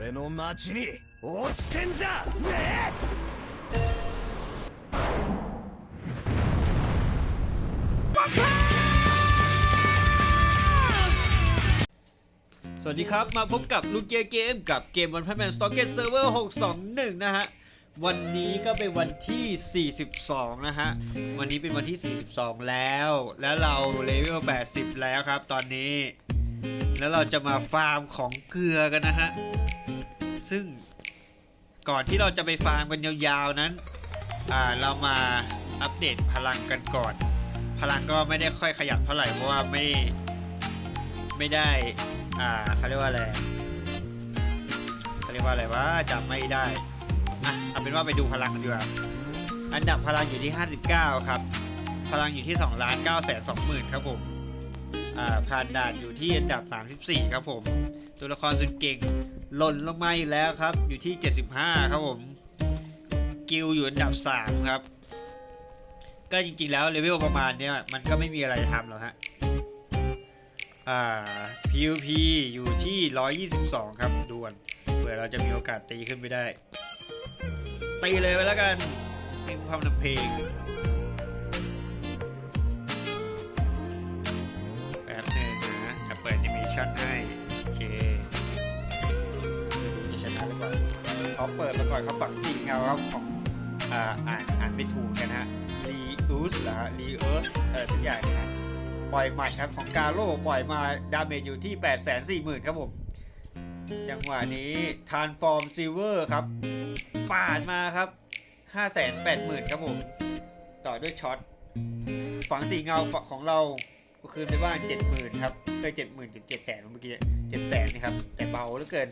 俺の町に落ちてんじゃね สวัสดีครับ มาพบกับลูกเกียร์เกมกับเกมวันพันแมนสต็อกเก็ตเซิร์ฟเวอร์621 นะฮะ วันนี้ก็เป็นวันที่ 42 นะฮะ วันนี้เป็นวันที่ 42 แล้ว แล้วเราเลเวล 80 แล้วครับตอนนี้ แล้วเราจะมาฟาร์มของเกลือกันนะฮะ ซึ่งก่อนที่เราจะไปฟาร์มกันยาวๆนั้นอ่าเรามาอัปเดตพลังกันก่อน พลังก็ไม่ได้ค่อยขยับเท่าไหร่เพราะว่าไม่ไม่ได้อ่าเขาเรียกว่าอะไรเขาเรียกว่าอะไรวะจำไม่ได้อะเอาเป็นว่าไปดูพลังกันดีกว่าอันดับพลังอยู่ที่ 59 ครับ พลังอยู่ที่2ล้าน9แสน2หมื่นครับผม ผ่านด่านอยู่ที่อันดับ 34 ครับผม ตัวละครสุดเก่งหล่นลงมาอีกแล้วครับ อยู่ที่ 75 ครับผม กิลอยู่อันดับ 3 ครับ ก็จริงๆแล้วเลเวลประมาณเนี้ยมันก็ไม่มีอะไรทำหรอกฮะ อ่า PVP อยู่ที่ 122 ครับด่วนเผื่อเราจะมีโอกาสตีขึ้นไปได้ ตีเลยไปแล้วกันเพลงความนำเพลง เปิดแอนิเมชันให้โอเคจะชนะหรือเปล่าเขาเปิดมาก่อนเขาฝังสีเงาครับของอ่าอ่านอ่านไม่ถูกกันฮะรีอูสเหรอฮะรีเอิร์สเออสักอย่างนะฮะปล่อยหมัดครับของกาโร่ปล่อยมาดาเมจอยู่ที่ 8 4 0 0 0 0 ครับผม จังหวะนี้ทานฟอร์มซิลเวอร์ครับปาดมาครับ 5 8 0 0 0 0 ครับผม ต่อด้วยช็อต ฝังสีเงาของเรา คืนไปบ้าน70,000ครับเอ้ย70,000ถึง700,000เมื่อกี้700,000นะครับ แต่เบาเหลือเกิน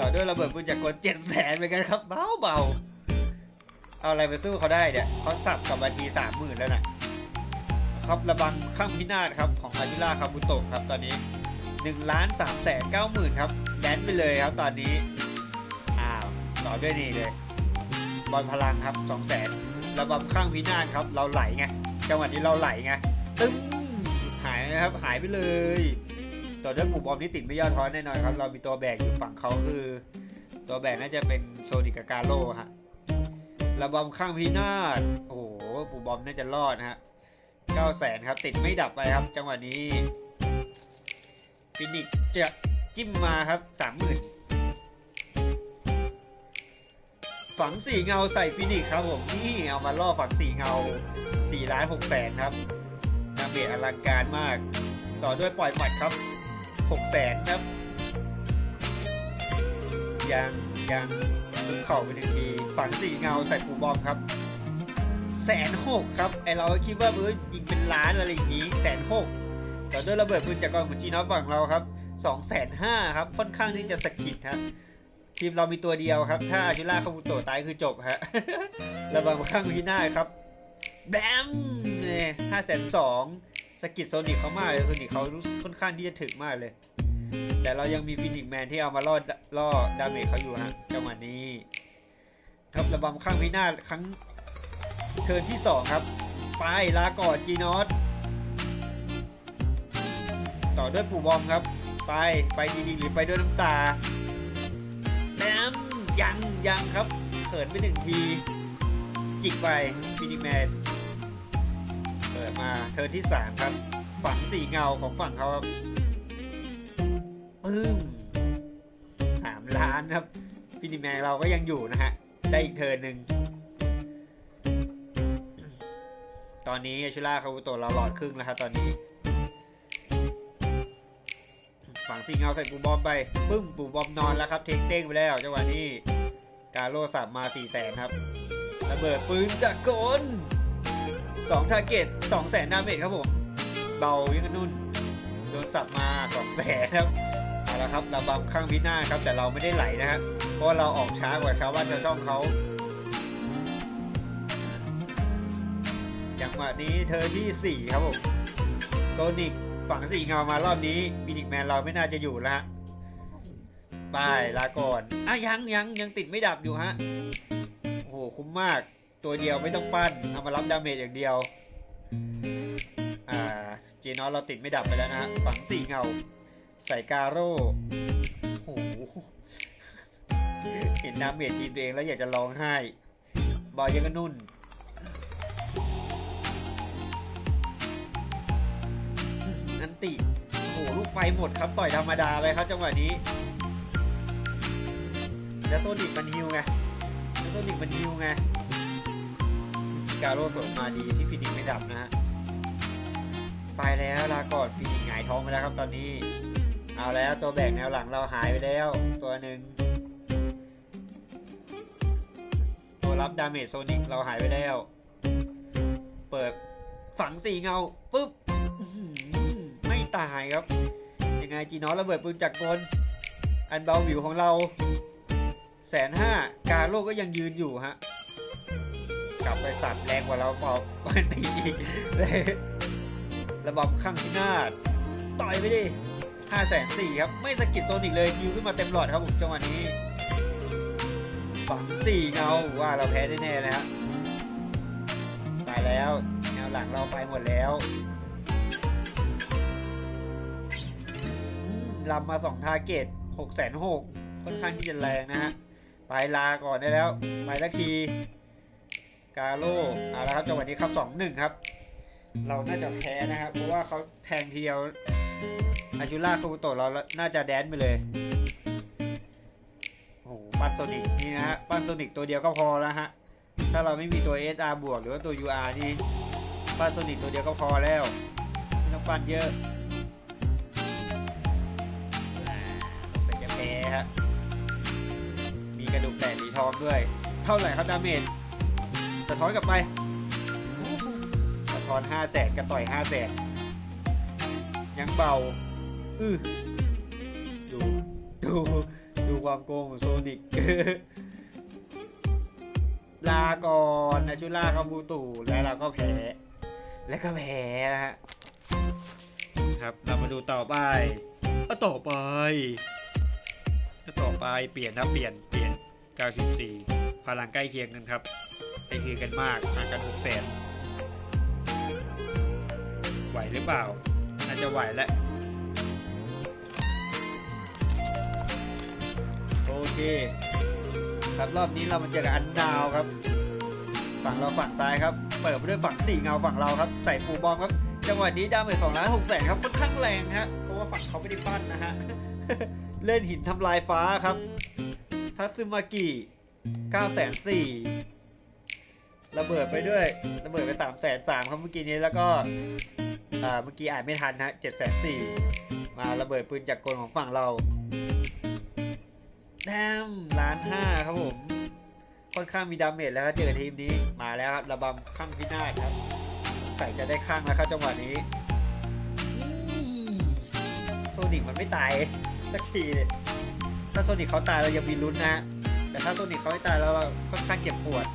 ต่อด้วยระเบิดปืนจากกล700,000เหมือนกันครับ เบาเบาๆเอาอะไรไปสู้เขาได้เนี่ยเขาสับกับมาที30,000แล้วนะครับระบังข้ามพินาศครับของอาชิราคาบุโตะครับตอนนี้1ล้าน3แสน9หมื่นครับแดนไปเลยครับตอนนี้อ้าวต่อด้วยนี่เลย บอลพลังครับ2แสนระบำข้างพินาศครับเราไหลไงจังหวะนี้เราไหลไงตึ้ม หายนะครับหายไปเลยต่อด้วยปุ่มบอมนี่ติดไม่ย่อท้อแน่นอนครับ เรามีตัวแบกอยู่ฝั่งเขาคือ ตัวแบกน่าจะเป็นโซนิกกับกาโร่ฮะระบำข้างพินาศโอ้โหปุ่บอมน่าจะรอดนะฮะ9แสนครับ ติดไม่ดับไปครับ จังหวะนี้ฟินิกจะจิ้มมาครับ30,000ฝังสีเงาใส่ฟินิกครับผมนี่เอามาล่อฝังสีเงา4ล้าน6แสนครับ เบตอลังการมาก ต่อด้วยปล่อยหมัดครับ6แสนครับ ยังยังคุกเข่าไปหนึ่งที ฝังสีเงาใส่ปูบอมครับแสนหกครับ ไอเราคิดว่าเออยิงเป็นล้านอะไรอย่างนี้แสนหกต่อด้วยระเบิดปืนจากกองของจีนอฟฝั่งเราครับสองแสนห้าครับ ค่อนข้างที่จะสะกิดฮะทีมเรามีตัวเดียวครับ ถ้าอาชิล่าคาบุโตะตายคือจบฮะระเบิดข้างพินาครับ แบมเนี่ยห้าแสนสองสกิดโซนิกเขามากเลยโซนิกเขารู้ค่อนข้างที่จะถึกมากเลย แต่เรายังมีฟินิกแมนที่เอามาล่อล่อดาเมจเขาอยู่ฮะจังหวะนี้ ครับระบำข้างพินาศครั้งเทิร์นที่ 2 ครับ ไปลาก่อนจีนอสต่อด้วยปู่บอมครับ ไปไปดีๆหรือไปด้วยน้ำตาแนมยังยังครับเขินไปหนึ่งที จิกไปฟินิแมนเปิดมาเทิร์นที่ 3 ครับ ฝังสีเงาของฝั่งเขาครับปึ้มสามล้านครับฟินิแมนเราก็ยังอยู่นะฮะ ได้อีกเทิร์นหนึ่งตอนนี้อชิล่าคาบุโตะเราหลอดครึ่งแล้วครับตอนนี้ ฝังสีเงาใส่ปูบอมไปปึ้มปูบอมนอนแล้วครับ เทงเต้งไปแล้วจังหวะนี้ กาโลสับมา4 0 0แสนครับระเบิดปืนจากกล2ทาร์เก็ต2แสนดาเมจครับผม เบายังกันนุ่น โดนสับมา2แสนครับเอาละครับระบำข้างพินาศครับ แต่เราไม่ได้ไหลนะครับ เพราะเราออกช้ากว่าชาวบ้านชาวช่องเขาจังหวะนี้เธอที่ 4 ครับผม โซนิกฝั่งสีเงามารอบนี้ฟินิกแมนเราไม่น่าจะอยู่แล้วฮะ ไปลาก่อนอะยังยังยังติดไม่ดับอยู่ฮะ โอ้โหคุ้มมาก ตัวเดียวไม่ต้องปั้น เอามารับดาเมจอย่างเดียว อ่า เจนอสเราติดไม่ดับไปแล้วนะฝังสีเงา ใส่กาโร่โอ้โหห็นดาเมจทีมตัวเองแล้วอยากจะร้องไห้ บอยยังก็นุ่นอันติ โอ้โห ลูกไฟหมดครับ ต่อยธรรมดาไปครับจังหวะนี้ แล้วโซนิกมันฮิวไงแล้วโซนิกมันฮิวไงกาโร่สวนมาดีที่ฟินิกไม่ดับนะฮะ ไปแล้วลาก่อนฟินิกหงายท้องไปแล้วครับตอนนี้ เอาแล้วตัวแบกแนวหลังเราหายไปแล้ว ตัวหนึ่งตัวรับดาเมจโซนิกเราหายไปแล้ว เปิดฝังสี่เงาปุ๊บไม่ตายครับ ยังไงจีนอสระเบิดปืนจักรกลอันเบาหวิวของเรา แสนห้ากาโลก็ยังยืนอยู่ฮะ กลับไปสัตว์แรงกว่าเราเปล่าวันทีอีกเลยระบำข้างที่นาจต่อยไปดิห้าแสนสี่ครับ ไม่สะกิดโซนิกเลยยิวขึ้นมาเต็มหลอดครับผมจังหวะนี้ฝังสี่เงาว่าเราแพ้แน่ๆเลยฮะตายแล้วแนวหลังเราไปหมดแล้วลำมาสองทาร์เก็ตหกแสนหกค่อนข้างที่จะแรงนะฮะ ไปลาก่อนได้แล้วไปสักทีกาโร่เอาละครับจังหวะนี้ครับสองหนึ่งครับ เราน่าจะแพ้นะครับ เพราะว่าเขาแทงทีเดียวอาจูล่าคาบุโตะเราน่าจะแดนไปเลยโอ้โหปั้นโซนิกนี่นะฮะปั้นโซนิกตัวเดียวก็พอแล้วฮะถ้าเราไม่มีตัว SR บวกหรือว่าตัว UR นี่ปั้นโซนิกตัวเดียวก็พอแล้วไม่ต้องปั้นเยอะอ่าสงสัยจะแพ้ฮะ ทองด้วย เท่าไหร่ครับดาเมจสะท้อนกลับไป สะท้อน5แสนกระต่อย5แสนยังเบา อือดูดูดูความโกงของโซนิกลาก่อนนะชุล่าคาบูตูแล้วเราก็แพ้ แล้วก็แพ้นะฮะครับเรามาดูต่อไปต่อไป ต่อไปเปลี่ยนนะเปลี่ยนเปลี่ยน 94 พลังใกล้เคียงกันครับใกล้เคียงกันมากห่างกัน6แสนไหวหรือเปล่า น่าจะไหวแล้วโอเคครับรอบนี้เรามาเจอกับอันดาวครับ ฝั่งเราฝั่งซ้ายครับ เปิดไปด้วยฝั่งสี่เงาฝั่งเราครับ ใส่ปูบอมครับ จังหวะนี้ดาเมจสองล้านหกแสนครับค่อนข้างแรงฮะเพราะว่าฝั่งเขาไม่ได้ปั้นนะฮะ เล่นหินทำลายฟ้าครับ ทัตซึมากิเก้าแสนสี่ระเบิดไปด้วย ระเบิดไปสามแสนสามครับเมื่อกี้นี้แล้วก็อ่าเมื่อกี้อ่านไม่ทันฮะเจ็ดแสนสี่มาระเบิดปืนจากกลของฝั่งเราแดมล้านห้าครับผม ค่อนข้างมีดาเมจแล้วครับเจอทีมนี้มาแล้วครับ ระบำข้างพินาศครับใส่จะได้ข้างแล้วครับจังหวะนี้นี่โซนิกมันไม่ตายสักทีเลย ถ้าโซนิกเขาตายเรายังมีลุ้นนะฮะแต่ถ้าโซนิกเขาไม่ตายแล้วเราค่อนข้างเจ็บปวด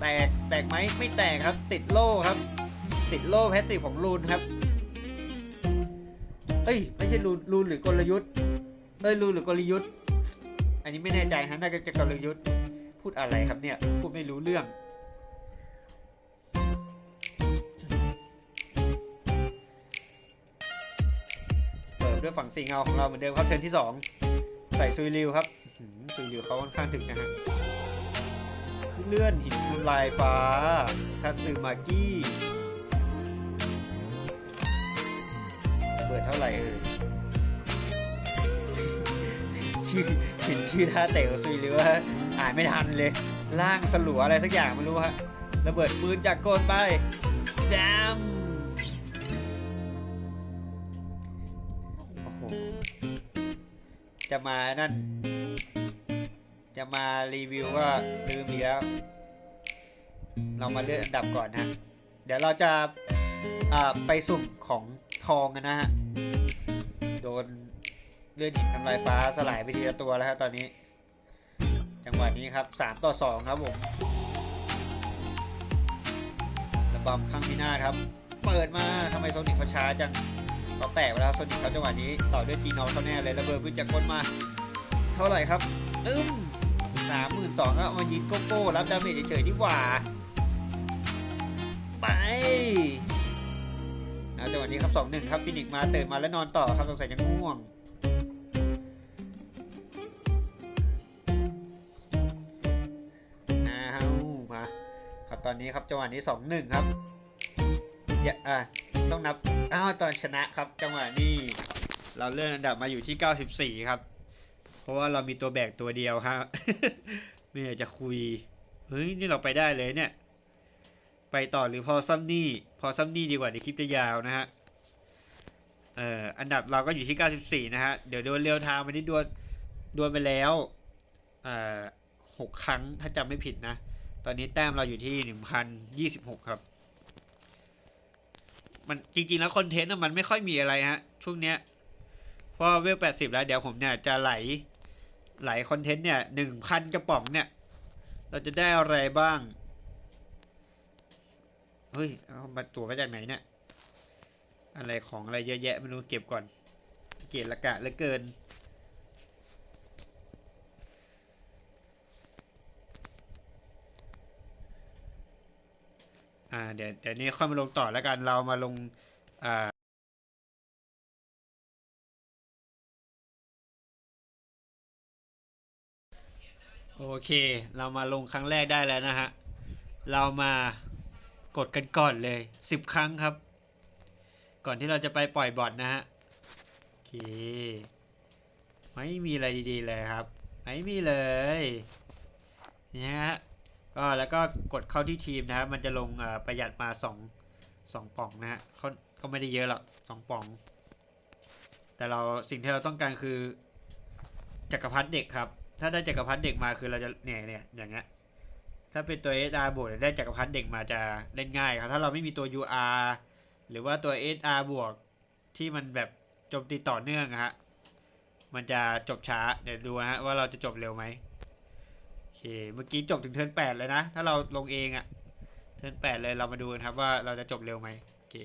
แตกแตกไหมไม่แตกครับ ติดโล่ครับ ติดโล่แพสซีฟของลูนครับ เอ้ยไม่ใช่รูนรูนหรือกลยุทธ์เอ้ยรูนหรือกลยุทธ์ อันนี้ไม่แน่ใจฮะน่าจะกลยุทธ์ พูดอะไรครับเนี่ยพูดไม่รู้เรื่อง ด้วยฝั่งสีเงาของเราเหมือนเดิมครับเทิร์นที่ 2 ใส่ซุยริวครับซุยริวเขาค่อนข้างถึงนะฮะเลื่อนหินทำลายฟ้าทัตสึมากี้ระเบิดเท่าไหร่เอ่ยชื่อเห็นชื่อท่าเตะขอซุยหรือว่าอ่านไม่ทันเลยล่างสลัวอะไรสักอย่างไม่รู้ฮะระเบิดปืนจากโกนไปดาม จะมานั่น จะมารีวิวก็ลืมอีกแล้ว เรามาเลื่อนอันดับก่อนฮะเดี๋ยวเราจะอ่าไปสุ่มของทองกันนะฮะ โดนเลื่อนหินทำลายฟ้าสลายไปทีละตัวแล้วฮะตอนนี้ จังหวะนี้ครับ 3 ต่อ 2 ครับผมระบำข้างพินาครับ เปิดมาทำไมโซนิกเขาช้าจัง ก็แตกเวลาโซนิกเขาจังหวะนี้ต่อด้วยจีนอลเขาแน่เลยระเบิดเพื้นจะก้นมา เท่าไหร่ครับอึ้มสามหมื่นสองก็มายิงโกโก้รับดาเมจเฉยๆดีกว่า ไปนะจังหวะนี้ครับสองหนึ่งครับฟินิกมาเติมมาแล้วนอนต่อครับสงสัยจะง่วงนะฮะมาครับตอนนี้ครับจังหวะนี้สองหนึ่งครับอย่าอ่าต้องนับ อ้าวตอนชนะครับ จังหวะนี้เราเลื่อนอันดับมาอยู่ที่ 94 ครับ เพราะว่าเรามีตัวแบกตัวเดียวฮะไม่อยากจะคุย เฮ้ย นี่เราไปได้เลยเนี่ย ไปต่อหรือพอซัมนี่ พอซัมนี่ดีกว่าเดี๋ยวคลิปจะยาวนะฮะ เอ่อ อันดับเราก็อยู่ที่ 94 นะฮะ เดี๋ยวโดนเรียวทม์วันนี้ดวลดวลไปแล้ว เอ่อหกครั้งถ้าจำไม่ผิดนะ ตอนนี้แต้มเราอยู่ที่ 1,026 ครับ มันจริง ๆ แล้วคอนเทนต์มันไม่ค่อยมีอะไรฮะ ช่วงเนี้ยเพราะเวลแปดสิบแล้วเดี๋ยวผมเนี่ยจะไหลไหลคอนเทนต์เนี่ยหนึ่งพันกระป๋องเนี่ย เราจะได้อะไรบ้าง เฮ้ย เอามาตัวมาจากไหนเนี่ย อะไรของอะไรเยอะแยะไม่รู้เก็บก่อน เกลียดละกะเหลือเกิน อ่าเดี๋ยวเดี๋ยวนี้ค่อยมาลงต่อแล้วกันเรามาลงอ่าโอเค เรามาลงครั้งแรกได้แล้วนะฮะ เรามากดกันก่อนเลย 10 ครั้งครับ ก่อนที่เราจะไปปล่อยบอทนะฮะ โอเค ไม่มีอะไรดีๆเลยครับ ไม่มีเลยนะฮะ ก็แล้วก็กดเข้าที่ทีมนะฮะมันจะลงประหยัดมา2 2ป่องนะฮะเขาก็ไม่ได้เยอะหรอก2ป่อง แต่เราสิ่งที่เราต้องการคือจักรพรรดิเด็กครับ ถ้าได้จักรพรรดิเด็กมาคือเราจะเนี่ยเนี่ยอย่างเงี้ยถ้าเป็นตัว SR บวกได้จักรพรรดิเด็กมาจะเล่นง่ายครับถ้าเราไม่มีตัว UR หรือว่าตัว SR บวกที่มันแบบโจมตีต่อเนื่องฮะมันจะจบช้าเดี๋ยวดูนะฮะว่าเราจะจบเร็วไหม เคเมื่อกี้จบถึงเทิร์นแปดเลยนะ ถ้าเราลงเองอะเทิร์นแปดเลยเรามาดูกันครับว่าเราจะจบเร็วไหมโอเค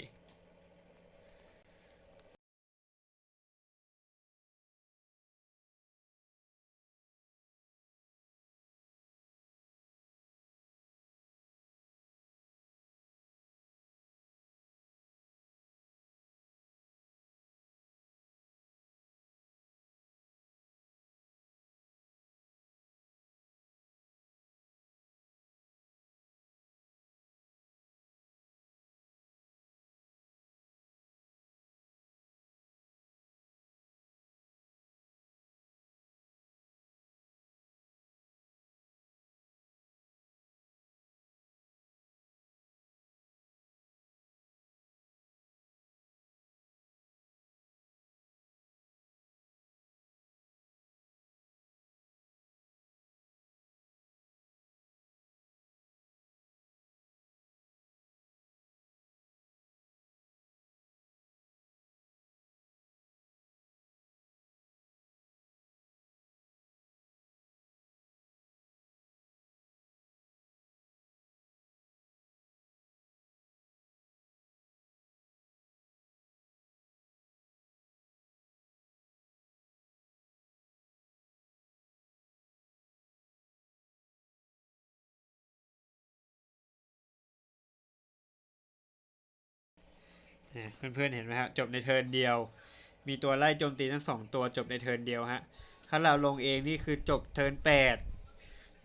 เนี่ยเพื่อนๆเห็นไหมฮะจบในเทิร์นเดียว มีตัวไล่โจมตีทั้งสองตัวจบในเทิร์นเดียวฮะถ้าเราลงเองนี่คือจบเทิร์นแปด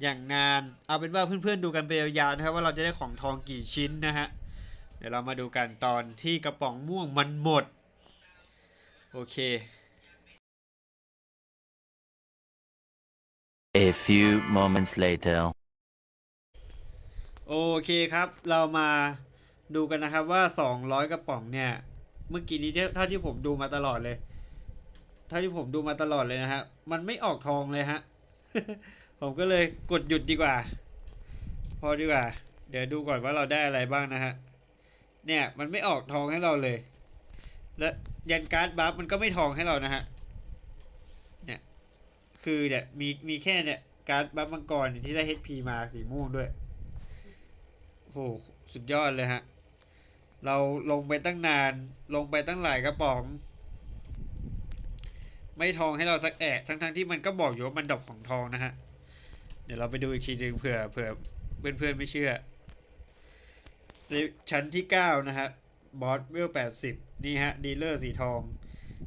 อย่างนาน เอาเป็นว่าเพื่อนๆดูกันไปยาวๆนะครับว่าเราจะได้ของทองกี่ชิ้นนะฮะ เดี๋ยวเรามาดูกันตอนที่กระป๋องม่วงมันหมด โอเค A few moments later. โอเคครับ เรามา ดูกันนะครับว่า 200 กระป๋องเนี่ย เมื่อกี้นี้เท่าที่ผมดูมาตลอดเลย เท่าที่ผมดูมาตลอดเลยนะฮะ มันไม่ออกทองเลยฮะ ผมก็เลยกดหยุดดีกว่า พอดีกว่า เดี๋ยวดูก่อนว่าเราได้อะไรบ้างนะฮะ เนี่ยมันไม่ออกทองให้เราเลย และยันการ์ดบัฟมันก็ไม่ทองให้เรานะฮะ เนี่ย คือเนี่ยมีมีแค่เนี่ยการ์ดบัฟมังกรที่ได้ HP มาสีม่วงด้วยโอ้โหสุดยอดเลยฮะ เราลงไปตั้งนาน ลงไปตั้งหลายกระป๋อง ไม่ทองให้เราสักแอะทั้งๆที่มันก็บอกอยู่ว่ามันดอกของทองนะฮะ เดี๋ยวเราไปดูอีกทีหนึ่งเผื่อเผื่อเพื่อนๆไม่เชื่อในชั้นที่9นะฮะบอสเวล80นี่ฮะดีลเลอร์สีทอง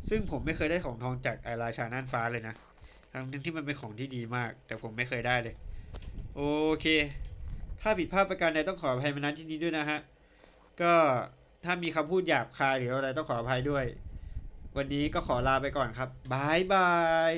ซึ่งผมไม่เคยได้ของทองจากไอราชาน่านฟ้าเลยนะทั้งที่มันเป็นของที่ดีมาก แต่ผมไม่เคยได้เลย โอเค ถ้าผิดพลาดประการใดต้องขออภัยมาณที่นี้ด้วยนะฮะ ก็ถ้ามีคำพูดหยาบคายหรืออะไรต้องขออภัยด้วย วันนี้ก็ขอลาไปก่อนครับบายบาย